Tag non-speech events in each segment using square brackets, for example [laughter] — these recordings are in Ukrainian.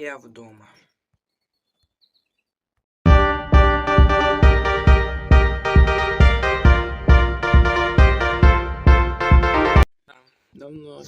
Я вдома. Давно.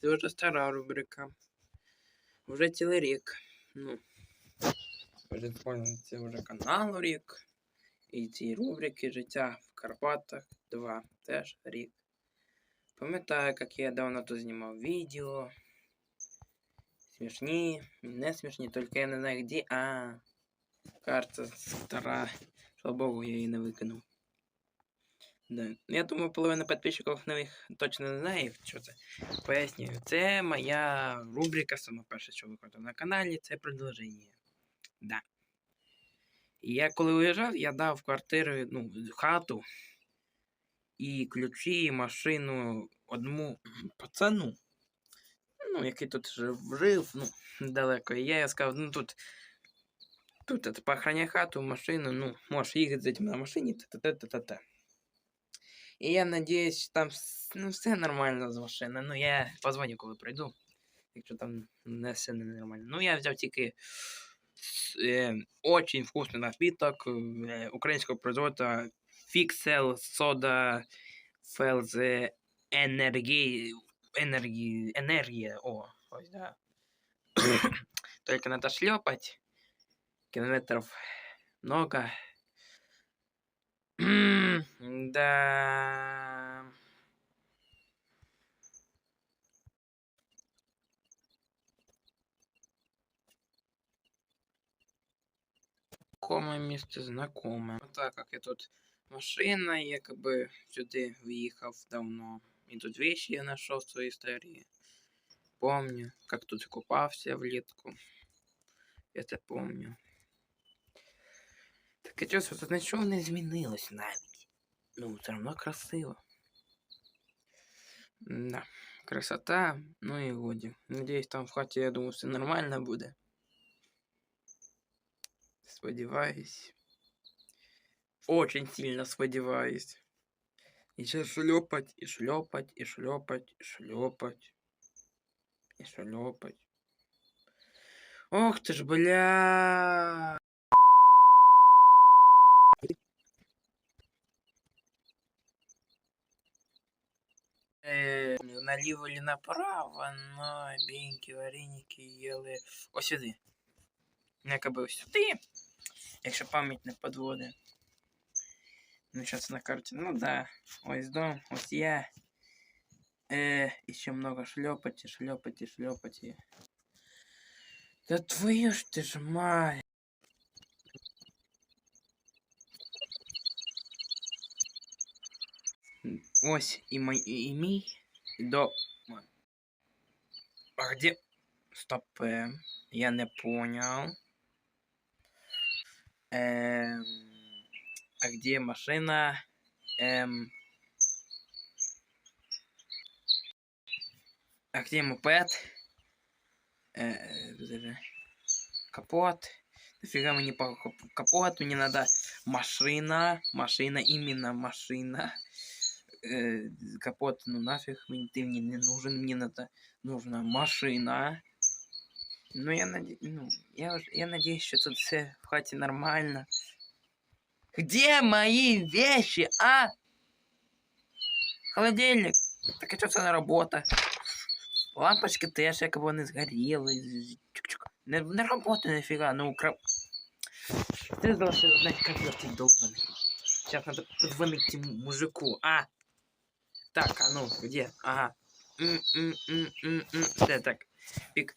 Це вже стара рубрика. Вже цілий рік. Ну. Вже це вже канал рік. І ці рубрики життя в Карпатах 2 теж рік. Пам'ятаю, як я давно тут знімав відео. Смішні, не смішні, тільки я не знаю де. А, карта стара. Слава Богу, я її не викинув. Да. Я думаю, половина підписчиків нових точно не знає, що це. Пояснюю. Це моя рубрика, сама перша, що виходить на каналі, це продовження. Да. Я коли уїжджав, я дав квартиру, ну, хату і ключі, і машину одному пацану, ну, який тут жив, жив ну, далеко. І я, я сказав, ну тут, тут это, поохраняй хату, машину, ну, можеш їхати з этим на машині, та-та-та-та-та. І я надіюсь, там вс- ну, все нормально з машиною. Ну, я позвоню, коли прийду. Якщо там не все не нормально. Ну, я взяв тільки э, очень вкусный напиток э, украинского производства Fixel Soda FLZ Energy Энергии, энергия, о, ось, да. [coughs] Только надо шлепать. Километров много. [coughs] Да. Знакомое место знакомое. Вот так как я тут машина, якобы сюда въехал давно. И тут вещи я нашел в своей истории. Помню, как тут купался влітку. Это помню. Таке чувство, тут нічого не змінилось навіть. Ну, все одно красиво. Да. Красота, ну і годі. Надіюсь, там в хаті, я думаю, все нормально буде. Сподіваюсь. Очень сильно сподіваюсь. І ще шльопать, і шльопать, і шльопать, і шльопать. І шльопать. Ох ти ж, бля. Е, наліво или направо, но біньки, вареники їли ось сюди. Якоби ось сюди. Якщо пам'ять не подводить. Ну, сейчас на карте. Ну да. Ось дом, ось я. Э, еще много шлепать и шлепать и шлепать. Да твою ж ты ж мать. Ось и мой и, и мій до. А где? Стоп. э, Я не понял. Эм... А где машина? Эм... А где мопед? Э, подожди. Капот. Нафига мне по кап- капоту не надо? Машина. Машина, именно машина. Э, капот, ну нафиг мне ты мне не нужен, мне надо нужна машина. Ну я наде... ну, я, я надеюсь, что тут все в хате нормально. Где мои вещи, а? Холодильник. Так а что це не робота? Лампочки теж як вони згоріли. з- чук-чук. Не, не робота нафіга, ну укра... Ты должен знать, как я ты долбанный. Сейчас надо позвонить мужику. А! Так, а ну, где? Ага. Да, так. Пик.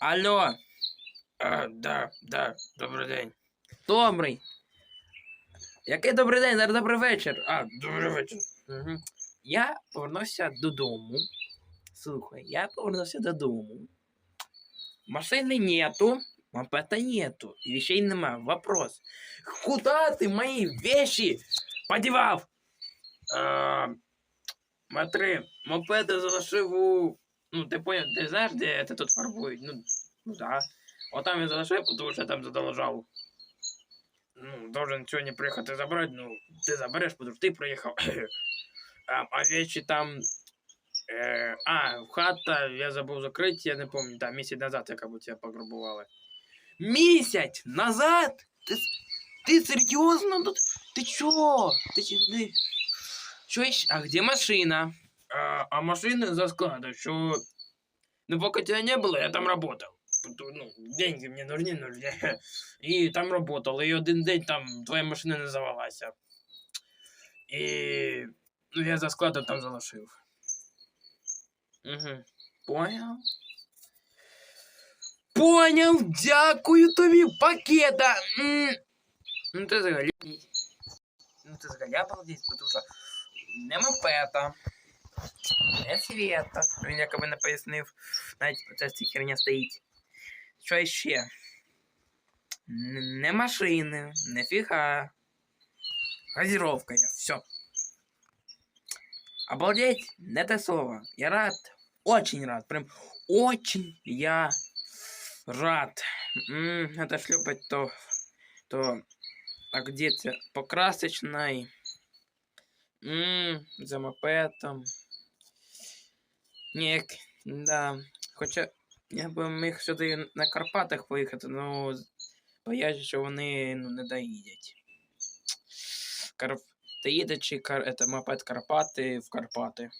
Алло. А, да, да, добрий день. Добрий. Який добрий день, зараз добрий вечір. А, добрий вечір. Угу. Я повернувся додому. Слухай, я повернувся додому. Машини нету, мопеда нету, вещей нема. Вопрос. Куда ты мои вещи подевал? А, смотри, мопеда залишив у... Ну, ти понял, ти знаєш, де це тут фарбують? Ну, ну да. Вот там я залишив, потому що я там задолжал. Ну, должен сегодня приехать и забрать, ну, ты заберешь, потому что ты приехал. [coughs] а, а вещи там Е, а, хата, я забув закрити, я не пам'ятаю, там місяць назад, яка будь тебе пограбували. Місяць назад? Ти, ти серйозно? тут? Ти чо? Ти, ти... Що ще? А где машина? А, а машина за складом, що... Ну, пока тебя не было, я там работал. Пото- Ну, деньги мне нужны, нужны. І там работал. І один день там твоя машина не завелася. І... Ну, я за складом там залишив. Угу. Понял? Понял, дякую тобі, пакета. М. Ну ти взагалі. Ну ти взагалі обалдеть, тому що не мопета, не света. Він якоби не пояснив, навіть ця херня стоїть. Що ще? Н- Не машини, не фіга. Газировка я, все. Обалдеть, не те слово. Я рад, очень рад, прям очень я рад. М, это шлепать то, то, а где то по красочной, М, за мопедом. Ні, да. Хоча я би міг сюди на Карпатах поїхати, ну боюсь, що вони ну, не доїдять. Карп... Доїдучи кар... это, мопед Карпати в Карпати.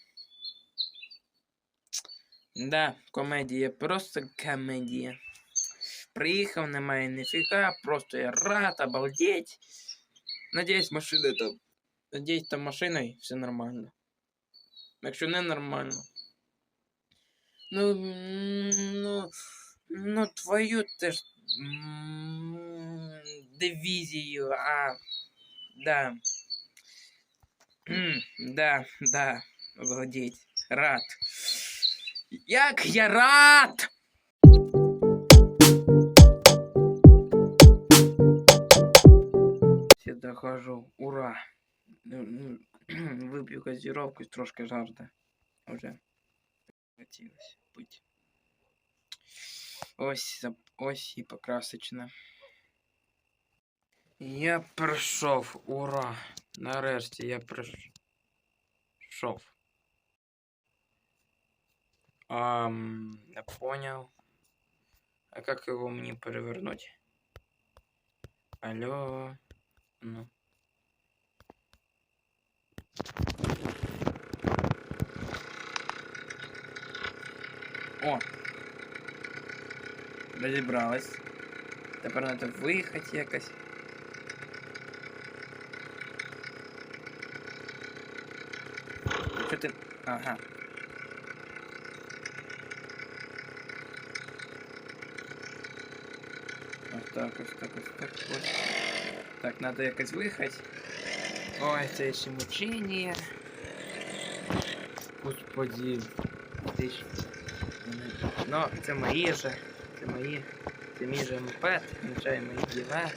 Да, комедія, просто комедія. Приїхав, немає ніфіга, просто я рад, обалдеть. Надіюсь, машина там. Надіюсь, там машиною все нормально. Якщо не нормально. Ну, м, ну, ну твою теж м, дивізію, а. Да. М, Да, да, обалдеть. Рад. Як я рад! Все дохожу. Ура! Ну, ну, [clears throat] Вип'ю газировку і трошки жарта. Уже хотілося пить. Ось, зап- ось і покрасочна. Я прийшов, ура! Нарешті я прийшов. Ам, я понял. А как его мне перевернуть? Алло. Ну. О! Розібралась. Тепер треба виїхати якось. Що ти. Ага. Ось так, ось так, ось так, ось. Так, надо якось виїхати. Ой, це ще мучення. Господи. Ти ж. Ну, це мої же. Це мої. Це мій же мопед. Включай мої діла.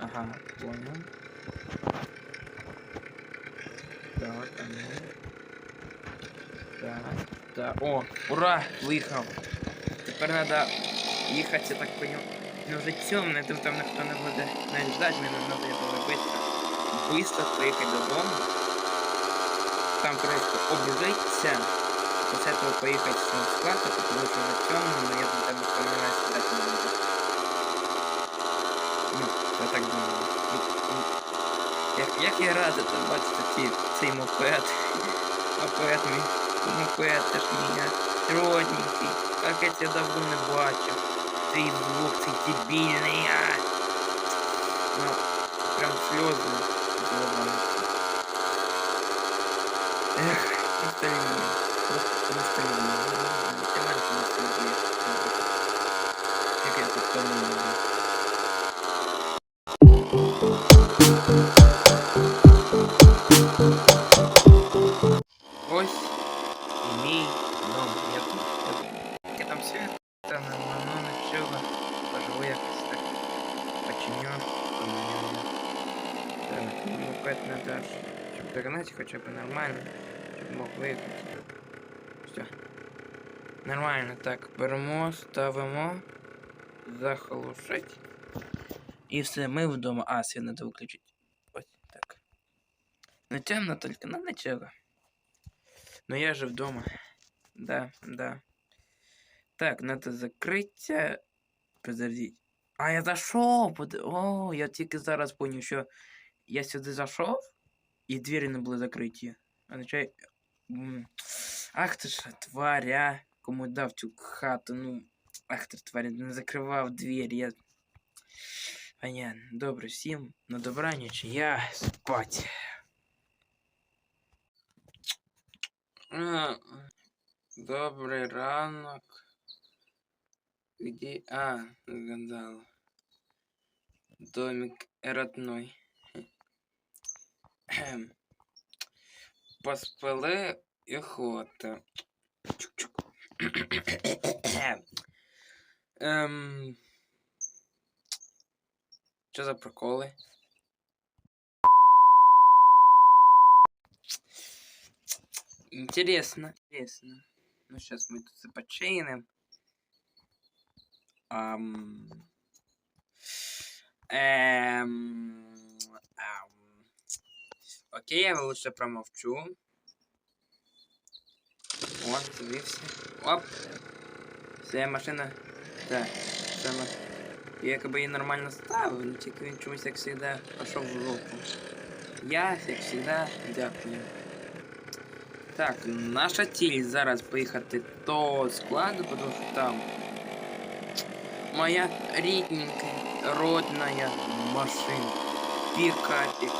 Ага, понял. Так, а ну. Так, так. О, ура! Виїхав. Тепер треба їхати, я так понял. Ну вже темно, там, там ніхто не буде навіть ждать, мені треба було быстро. Быстро приїхати додому. Там трошки обжитися. Этого поехать в склад, потому что уже темно, но я там не знає, не буду. Ну, я так думаю. Ну, ну, Як, як я радий там бачити ці, цей мопед. [laughs] Мопед мій. Мопед теж мене. Родненький. Как я тебе давно не бачив. Цей звук, цей дебільний. Ну, прям сльози заливаються. Нічого. Поживу якось так. Починю. Так, ну мопед надо, щоб догнати хоча б нормально. Щоб мог виїхати. Все. Нормально, так, беремо, ставимо, заглушить. І все, ми вдома. А, світ треба виключити. Ось так. Не темно тільки, ну нічого. Ну я же вдома. Да, да. Так, надо закрыться. Подождіть. А, я зайшов! Под... О, я тільки зараз поняв, що я сюди зайшов, і двері не були закриті. А начай... М, Ах ти ж тваря, кому дав цю хату, ну. Ах ти ж тваря, не закривав двері, я. Понятно. Добре, всім на добраніч, я спать. А, Добрий ранок. Где? А, згадала. Домик родной. Кхем. Поспали охота. Чук-чук. Ем... Що за приколи? Интересно, интересно. Ну, сейчас мы тут все починим. Ам... Эм... Окей, я лучше промовчу. О, дивився. Оп! Все, машина. Так, саме. Я якби її нормально ставив, але тільки він чомусь, як завжди, пішов в жопу. Я, як завжди, дякую. Так, наша ціль зараз поїхати до складу, тому що там моя рідненькая, родная машина. Пікапік.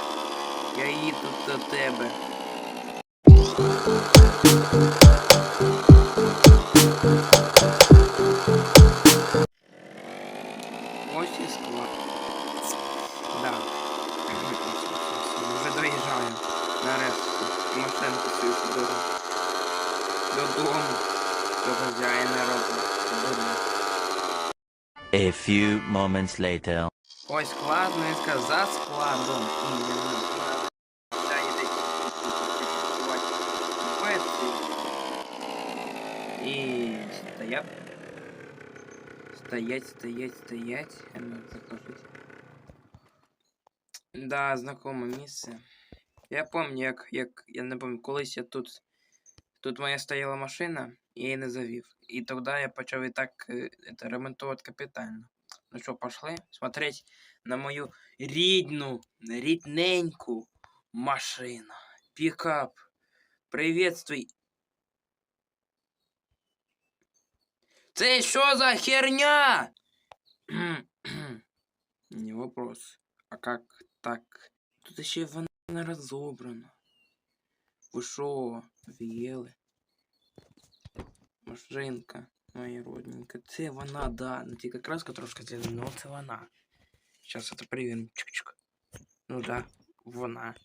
Я їду до тебе. Ось і склад. Да. Вже доїжджаю. Нарешті. Машинку свою додому. Додому. До хазяїна роду. Додому. A few moments later. Ось склад, ну я сказав, за складом. І стоять. Стоять, стоять, стоять. Ну. Да, знакоме місце. Я пам'ятаю, як, як, я не пам'ятаю, колись я тут, тут моя стояла машина, і я її не завів. І тоді я почав і так е, ремонтувати капітально. Ну що, пошли смотреть на мою рідну, рідненьку машину. Пікап. Приветствуй. Це що за херня? [clears throat] Не вопрос. А как так? Тут ще вона не розобрана. Ви що, офігели? Машинка моя родненька. Це вона, да. Ну тільки краска трошки зелена, ну це вона. Сейчас это проверим. Чик-чик. Ну да, вона.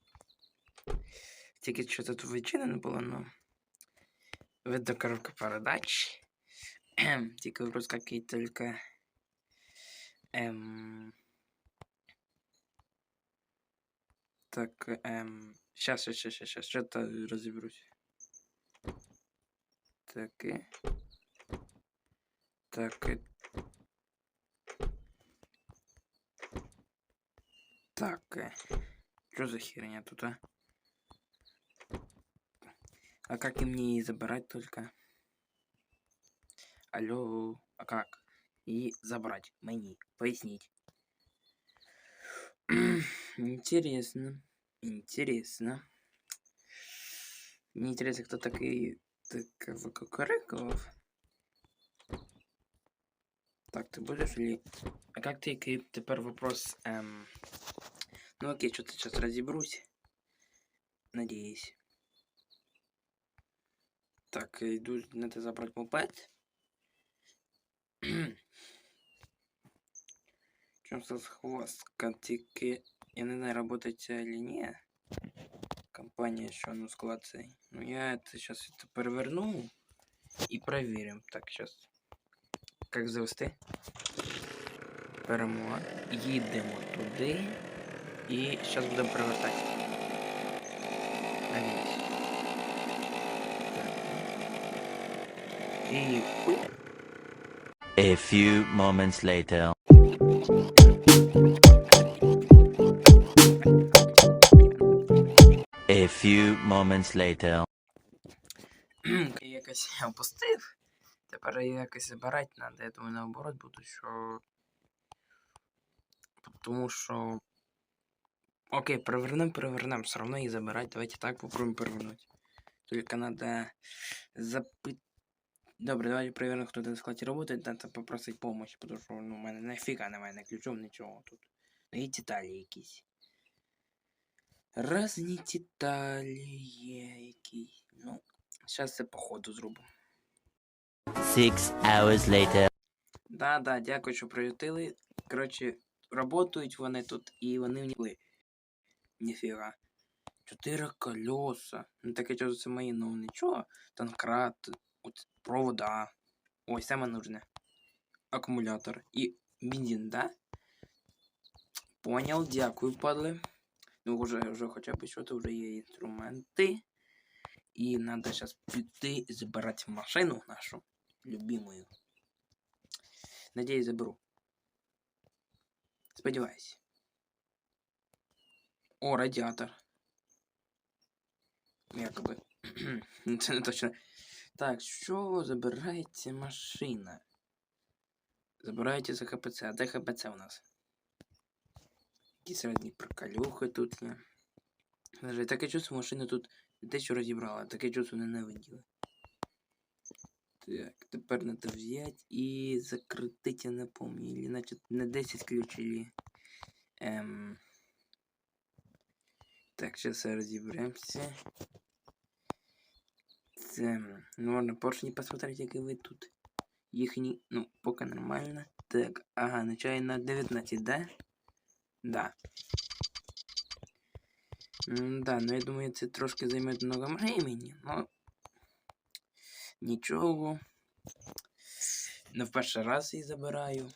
Тільки що тут відчинено було, ну. Видно коробка передач. Тільки вопрос какие только. Эм... Так, эм... Сейчас, сейчас, сейчас, сейчас, что-то разберусь. Так, и... Так, и... Так, э, что за херня тут, а? А как и мне забрать только? Алло, а как? И забрать мне, пояснить. [clears throat] интересно, интересно. Мне интересно, кто такой так выкукареков. Так, ты будешь ли... А как ты, Кип, теперь вопрос... Эм... Ну окей, что-то сейчас разобрусь. Надеюсь. Так, иду, надо забрать мопед. Чем со хвостка, тільки... Я не знаю, работает це или не. Компания еще ну цей. Ну я это сейчас это переверну и проверим. Так, сейчас. Как завести? Беремо, їдемо туди. І зараз будемо привертати. Так. І. A few moments later. A few moments later. я опустив. Тепер якось забирати треба. Я думаю, наоборот буду, що. Тому що. Окей, перевернем, перевернем. Все равно її забирать. Давайте так попробуем перевернуть. Только надо запит... Добре, давайте перевіримо, хто на складі работает. Надо попросити помощь, потому що ну, у мене нафіга немає не ключом нічого тут. І деталі якісь. Разні деталі є якісь. Ну, зараз це по ходу зробимо. Six hours later. Да, да, дякую, що приютили. Коротше, работають вони тут і вони вніли. Ніфіга. Чотири колеса. Ну таке що це мої, ну нічого. Танкрат, от, провода. Ой, саме нужне. Акумулятор. І бензин, да? Понял, дякую, падли. Ну, вже, вже хоча б що-то вже є інструменти. І треба зараз піти забирати машину нашу любимую. Надеюсь, заберу. Сподіваюсь. О, радіатор. Якоби. Це [clears throat] не точно. Так, що забирається машина? Забирається за ХПЦ. А де ХПЦ у нас? Якісь різні приколюхи тут. Даже таке чувство машина тут те, що розібрала, таке чувство ненавиділа. Так, тепер треба взяти і закрутити, я не. Или, значить, на 10 ключ или... Ем... Так, сейчас розіберемося. Це... Ну, можна поршні посмотреть, які ви тут. Їхні, ну, поки нормально. Так, ага, начає на 19, да? Да. М, Да, ну я думаю, це трошки займе много времени, но нічого. Не в перший раз її забираю.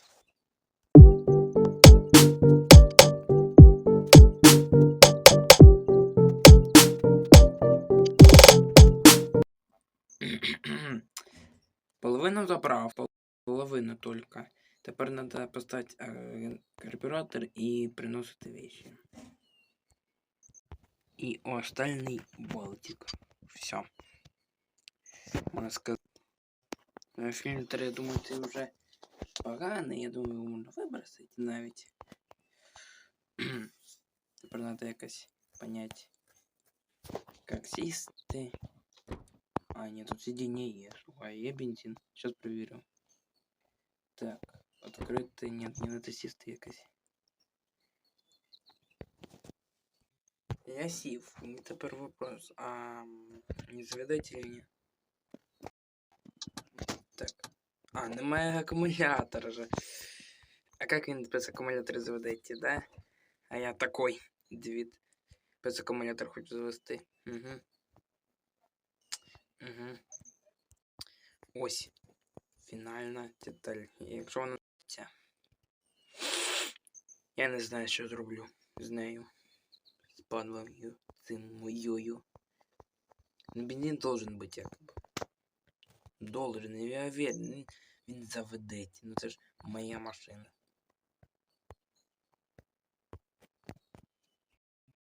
[clears throat] Половину забрав, пол- половину только. Тепер треба поставити е, карбюратор і приносити вещи. І остальний болтик. Все. Можна сказати. Е, Фільтр, я думаю, це вже поганий, я думаю, його можна вибросити навіть. [clears throat] Тепер треба якось понять, как сісти. А, нет, тут сиденье есть. А, є бензин. Сейчас проверю. Так, открытый, нет, не надо сісти якось. Я сів. У мене тепер вопрос. А м, не заведете или ні? А, немає акумулятора же. А как він без акумулятора заведете, да? А я такой, Двід. Без акумулятора хочу завести. Угу. Угу. Ось. Фінальна деталь. Якщо вона ця. Я не знаю, що зроблю з нею. З падлою цим моєю. Бензин должен бути якби. Должен, я уверен. Він, він заведеться. Ну це ж моя машина.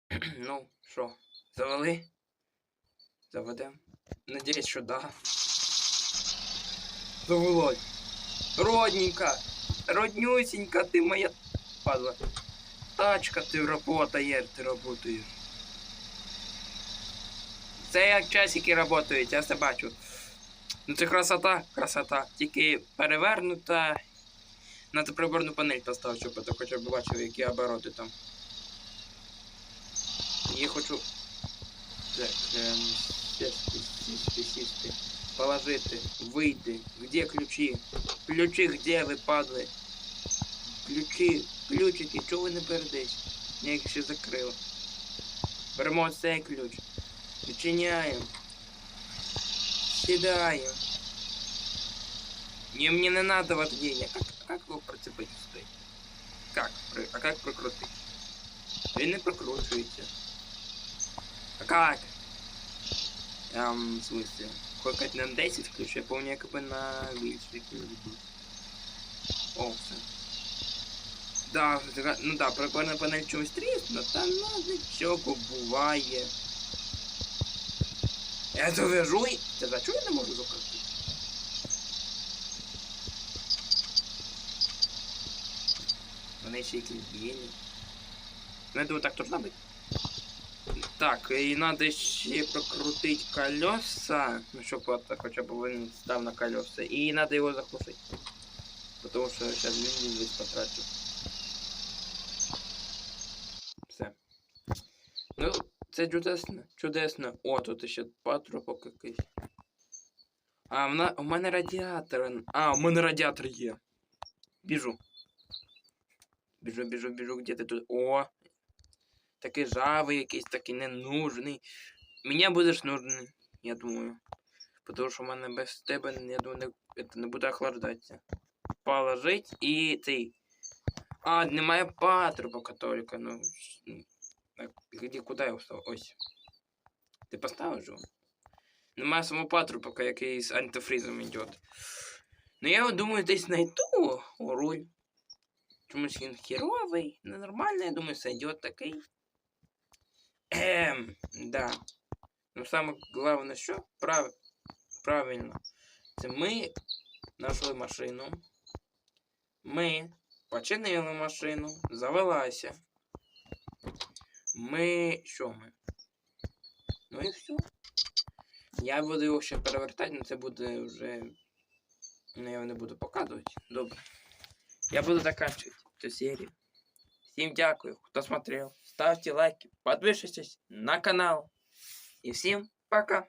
[clears throat] ну, що, завели? Заведем? Надіюсь, що да. Завелось. Родненька, роднюсенька, ти моя падла. Тачка, ти работаєш, ти работаєш. Це як часики работають, я це бачу. Ну це красота, красота. Тільки перевернута. Надо приборну панель поставити, щоб я хоча б бачив, які обороти там. Я хочу. Так, ем, сісти, сісти, сісти. Положити, вийти. Где ключі? Ключі где ви падли? Ключі, ключики, чого ви не передись? Я їх ще закрив. Беремо цей ключ. Відчиняємо. Сідаємо. Не, мне не надо вождения. Как, как его прицепить стоїть? Как? При- А как прикрутить? Він не прикручується. А как? Ем, в смысле? Хоть на 10 ключ, я помню, якби на більший ключ був. О, все. Да, зра- ну да, прикольна панель чомусь трісна, та ну нічого буває. Я завяжу і... Ти за чого я не можу закрутити? Вони ще якісь бієні. Ну, думаю, так должно бути. Так, і надо ще прокрутить колеса, ну щоб хоча б він став на колеса. І надо його заглушить. Потому що зараз він весь потрачу. Все. Ну, це чудесно. Чудесно. О, тут ще патрубок якийсь. А, в на... у мене радіатор. А, у мене радіатор є. Біжу. Біжу, біжу, біжу, где ти тут? О! Такий жавий якийсь, такий ненужний. Мені будеш нужний, я думаю. Потому що в мене без тебе, я думаю, не, не буде охлаждатися. Положить і цей. А, немає патрубка только, ну. Так, где, куди я встав? Ось. Ти поставиш його? Немає самого патрубка, який з антифризом йде. Ну я думаю, десь знайду руль. Чомусь він херовий, ненормальний, я думаю, сойдет такий. Ем, да. Ну саме головне, що прав... правильно. Це ми знайшли машину. Ми починили машину, завелася. Ми. Що ми? Ну і все. Я буду його ще перевертати, але це буде вже. Ну, я його не буду показувати. Добре. Я буду заканчивать эту серию. Всем дякую, кто смотрел. Ставьте лайки, подписывайтесь на канал. И всем пока.